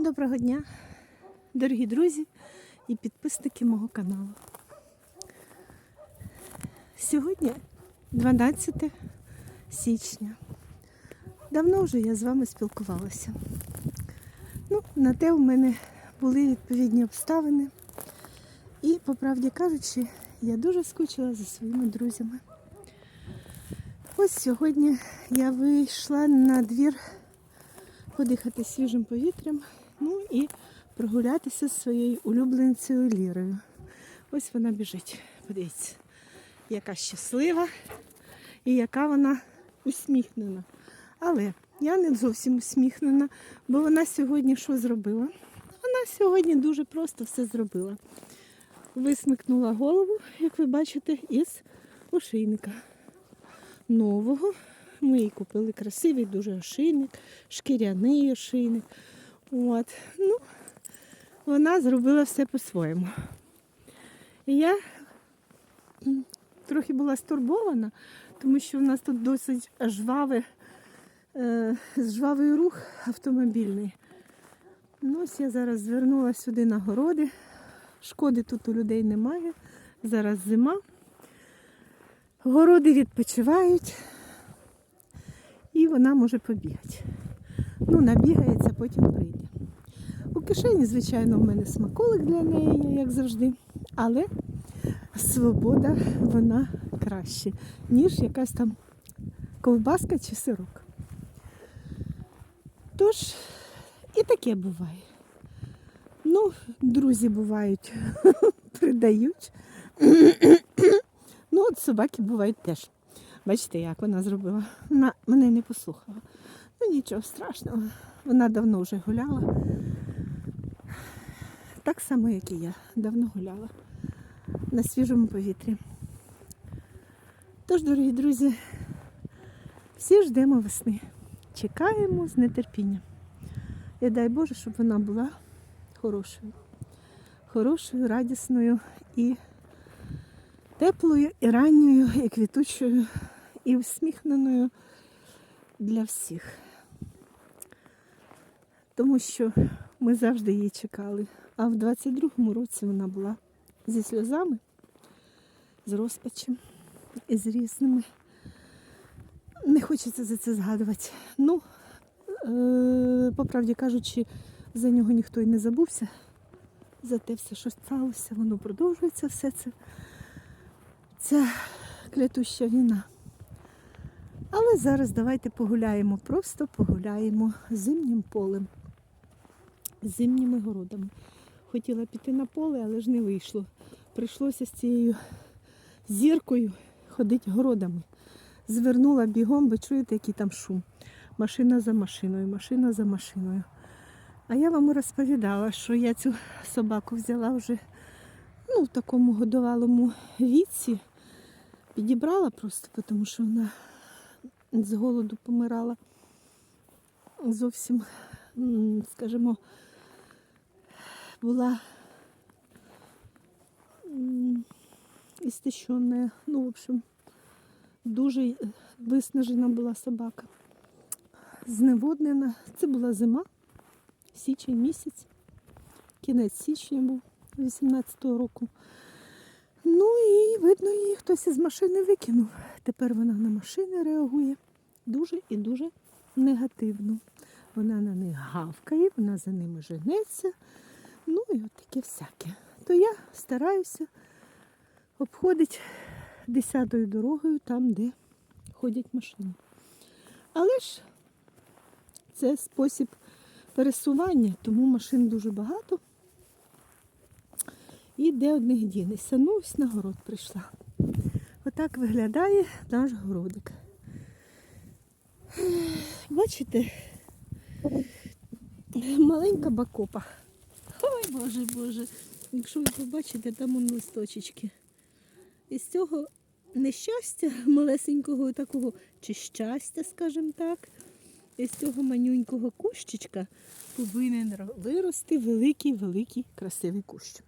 Доброго дня, дорогі друзі і підписники мого каналу. Сьогодні 12 січня. Давно вже я з вами спілкувалася. Ну, на те у мене були відповідні обставини. І, по правді кажучи, я дуже скучила за своїми друзями. Ось сьогодні я вийшла на двір подихати свіжим повітрям, ну і прогулятися з своєю улюбленцею Лірою. Ось вона біжить. Подивіться, яка щаслива і яка вона усміхнена. Але я не зовсім усміхнена, бо вона сьогодні що зробила? Вона сьогодні дуже просто все зробила. Висмикнула голову, як ви бачите, із ошейника нового. Ми їй купили красивий дуже ошейник, шкіряний ошейник. От. Ну, вона зробила все по-своєму. І я трохи була стурбована, тому що в нас тут досить жвавий, е, жвавий рух автомобільний. Ну, ось я зараз звернула сюди на городи. Шкоди тут у людей немає. Зараз зима. Городи відпочивають і вона може побігати. Ну, набігається, потім прийде. У кишені, звичайно, в мене смаколик для неї, як завжди. Але свобода вона краще, ніж якась там ковбаска чи сирок. Тож, і таке буває. Ну, друзі бувають, придають. Ну, от собаки бувають теж. Бачите, як вона зробила. Вона мене не послухала. Ну нічого страшного. Вона давно вже гуляла. Так само, як і я. Давно гуляла на свіжому повітрі. Тож, дорогі друзі, всі ждемо весни. Чекаємо з нетерпінням. І дай Боже, щоб вона була хорошою. Хорошою, радісною і теплою, і ранньою, і квітучою, і усміхненою для всіх. Тому що ми завжди її чекали. А в 22-му році вона була зі сльозами, з розпачем і з різними. Не хочеться за це згадувати. Ну, е- по правді кажучи, за нього ніхто й не забувся. За те все, що сталося, воно продовжується все це ця клятуща війна. Але зараз давайте погуляємо, просто погуляємо зимнім полем, зимніми городами. Хотіла піти на поле, але ж не вийшло. Прийшлося з цією зіркою ходити городами. Звернула бігом, ви чуєте, який там шум. Машина за машиною, машина за машиною. А я вам розповідала, що я цю собаку взяла вже ну, в такому годовалому віці. Підібрала просто, тому що вона з голоду помирала. Зовсім, скажімо, була м, істощена. Ну, в общем, дуже виснажена була собака. Зневоднена. Це була зима, січень місяць, кінець січня був 18-го року. Ну і видно, її хтось із машини викинув. Тепер вона на машини реагує дуже і дуже негативно. Вона на них гавкає, вона за ними женеться. Ну і от таке всяке. То я стараюся обходити десятою дорогою там, де ходять машини. Але ж це спосіб пересування, тому машин дуже багато. І де одних дінешся. Ну, ось на город прийшла. Отак виглядає наш городик. Бачите? Маленька бакопа. Боже, боже. Якщо ви побачите, там он листочечки. І з цього нещастя малесенького такого, чи щастя, скажімо так, із цього манюнького кущичка повинен вирости великий-великий красивий кущ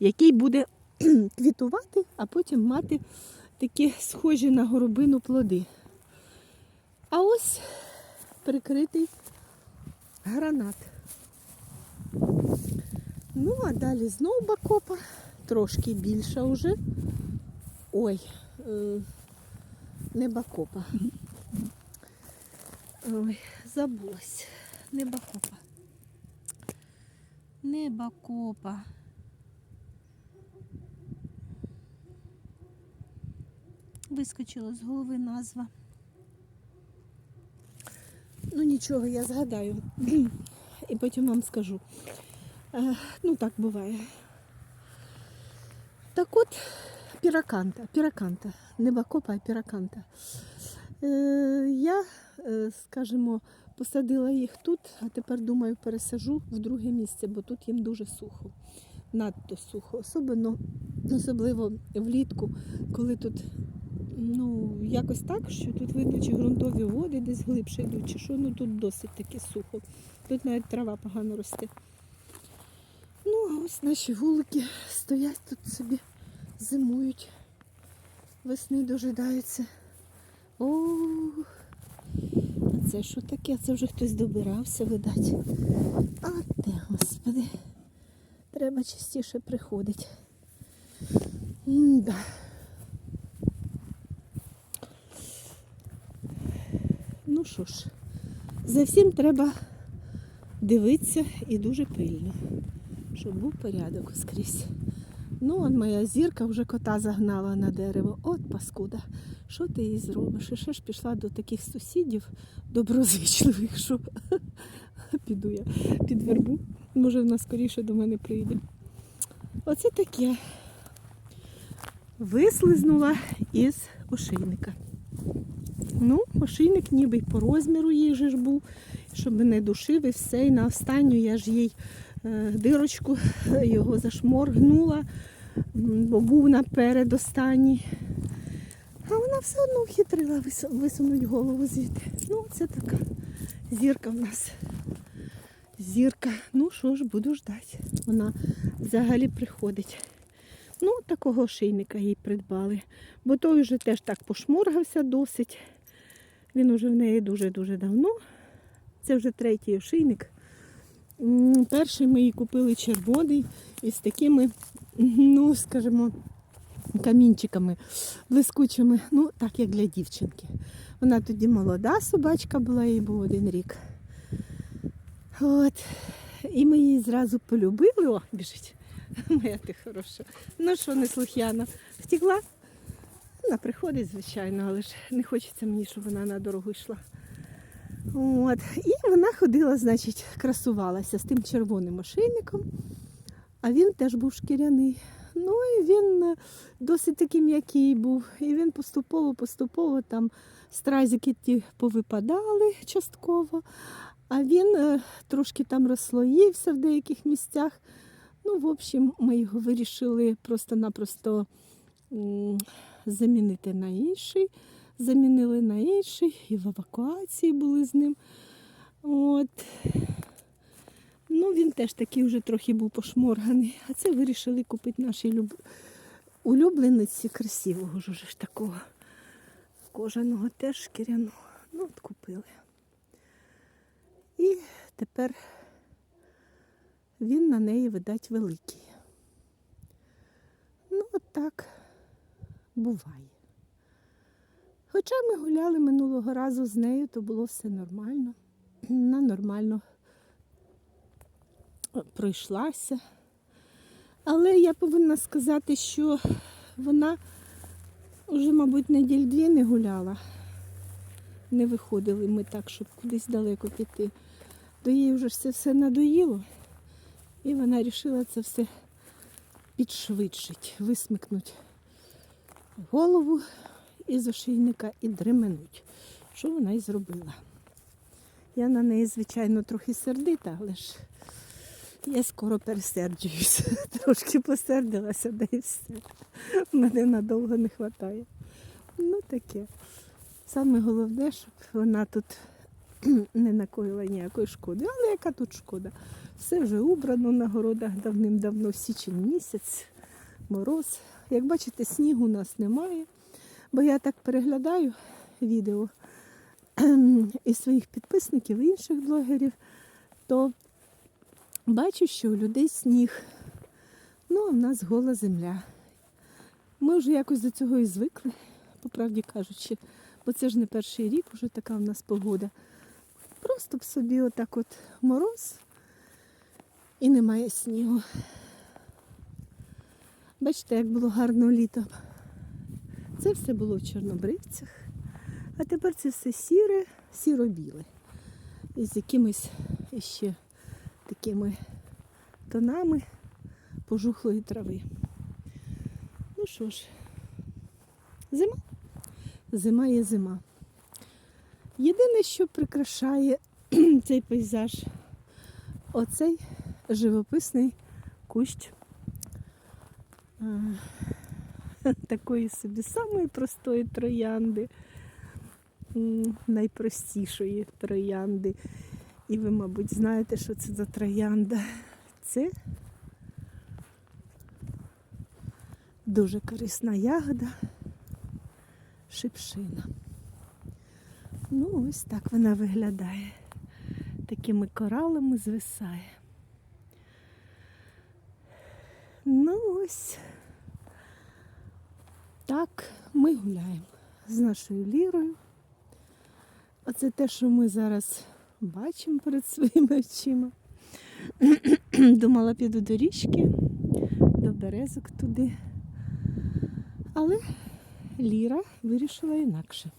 який буде квітувати, а потім мати такі схожі на горобину плоди. А ось прикритий гранат. Ну, а далі знову бакопа, трошки більша вже. Ой, е, не бакопа. Ой, забулась. Не бакопа. Не бакопа. Вискочила з голови назва. Ну нічого, я згадаю. І потім вам скажу. Е, ну так буває. Так от, піраканта, піраканта, не бакопа, а піраканта. Е, я, е, скажімо, посадила їх тут, а тепер думаю, пересажу в друге місце, бо тут їм дуже сухо. Надто сухо. Особливо, особливо влітку, коли тут ну, якось так, що тут видно, чи ґрунтові води десь глибше йдуть, чи що, ну тут досить таки сухо. Тут навіть трава погано росте. Ось наші вулики стоять тут собі, зимують, весни дожидаються. О, це що таке? Це вже хтось добирався, видать. А те, господи, треба частіше приходити. М-да. Ну що ж, за всім треба дивитися і дуже пильно, щоб був порядок скрізь. Ну, от моя зірка вже кота загнала на дерево. От паскуда. Що ти їй зробиш? І ще ж пішла до таких сусідів доброзичливих, що піду я під вербу. Може, вона скоріше до мене прийде. Оце таке. Вислизнула із ошейника. Ну, ошейник ніби й по розміру їй же ж був, щоб не душив і все. І на останню я ж їй дирочку е, його зашморгнула, бо був наперед останній. А вона все одно вхитрила вис- висунуть голову звідти. Ну, це така зірка в нас. Зірка. Ну що ж, буду ждати. Вона взагалі приходить. Ну, такого шийника їй придбали. Бо той вже теж так пошморгався досить. Він уже в неї дуже-дуже давно. Це вже третій ошийник. Перший ми її купили червоний із такими, ну, скажімо, камінчиками блискучими, ну, так як для дівчинки. Вона тоді молода собачка була, їй був один рік. От. І ми її зразу полюбили. О, біжить. Моя ти хороша. Ну що, неслух'яна, втекла? Вона приходить, звичайно, але ж не хочеться мені, щоб вона на дорогу йшла. От. І вона ходила, значить, красувалася з тим червоним ошейником, а він теж був шкіряний. Ну і він е, досить такий м'який був. І він поступово-поступово там стразики ті повипадали частково, а він е, трошки там розслоївся в деяких місцях. Ну, в общем, ми його вирішили просто-напросто замінити на інший. Замінили на інший і в евакуації були з ним. От. Ну, він теж такий вже трохи був пошморганий. А це вирішили купити нашій люб... улюблениці красивого ж ж такого. Кожаного теж шкіряного. Ну, от купили. І тепер він на неї, видать, великий. Ну, от так буває. Хоча ми гуляли минулого разу з нею, то було все нормально. Вона нормально пройшлася. Але я повинна сказати, що вона вже, мабуть, неділь дві не гуляла. Не виходили ми так, щоб кудись далеко піти. То їй вже все, все надоїло. І вона вирішила це все підшвидшити, висмикнути голову із ошейника і дременуть. Що вона і зробила. Я на неї, звичайно, трохи сердита, але ж я скоро пересерджуюсь. Трошки посердилася, да і все. Мене надовго не вистачає. Ну таке. Саме головне, щоб вона тут не накоїла ніякої шкоди. Але яка тут шкода? Все вже убрано на городах давним-давно, січень місяць, мороз. Як бачите, снігу у нас немає. Бо я так переглядаю відео із своїх підписників і інших блогерів, то Бачу, що у людей сніг. Ну, а в нас гола земля. Ми вже якось до цього і звикли, по правді кажучи, бо це ж не перший рік, вже така в нас погода. Просто б собі отак от мороз і немає снігу. Бачите, як було гарно літом. Це все було в чорнобривцях, а тепер це все сіре, сіро-біле. І з якимись іще такими тонами пожухлої трави. Ну що ж, зима. Зима є зима. Єдине, що прикрашає цей пейзаж, оцей живописний кущ такої собі самої простої троянди, найпростішої троянди. І ви, мабуть, знаєте, що це за троянда. Це дуже корисна ягода, шипшина. Ну, ось так вона виглядає. Такими коралами звисає. Ну ось так ми гуляємо з нашою лірою. Оце те, що ми зараз бачимо перед своїми очима. Думала, піду до річки, до березок туди. Але Ліра вирішила інакше.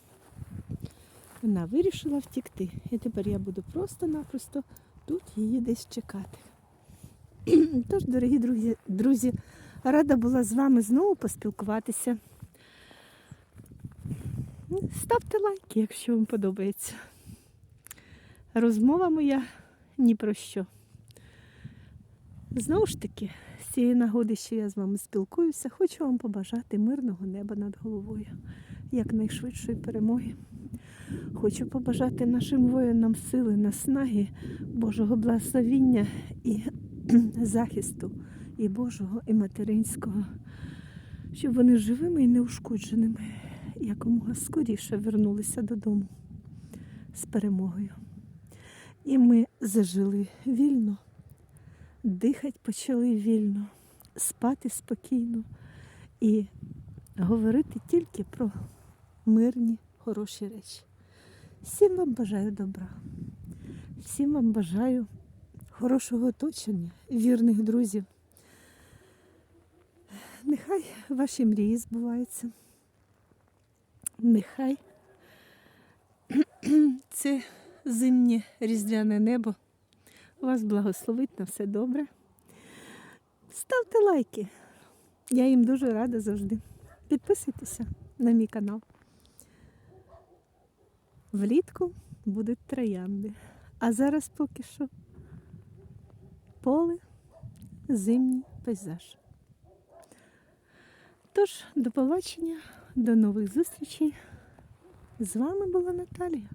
Вона вирішила втікти. І тепер я буду просто-напросто тут її десь чекати. Тож, дорогі друзі, рада була з вами знову поспілкуватися. Ставте лайки, якщо вам подобається. Розмова моя ні про що. Знову ж таки, з цієї нагоди, що я з вами спілкуюся, хочу вам побажати мирного неба над головою, якнайшвидшої перемоги. Хочу побажати нашим воїнам сили, наснаги, Божого благословіння і захисту і Божого, і материнського, щоб вони живими і неушкодженими якомога скоріше вернулися додому з перемогою. І ми зажили вільно, дихати почали вільно, спати спокійно і говорити тільки про мирні, хороші речі. Всім вам бажаю добра, всім вам бажаю хорошого оточення, вірних друзів. Нехай ваші мрії збуваються. Нехай це зимнє різдвяне небо вас благословить на все добре. Ставте лайки. Я їм дуже рада завжди. Підписуйтеся на мій канал. Влітку будуть троянди. А зараз поки що поле, зимній пейзаж. Тож, до побачення, до нових зустрічей. З вами була Наталія.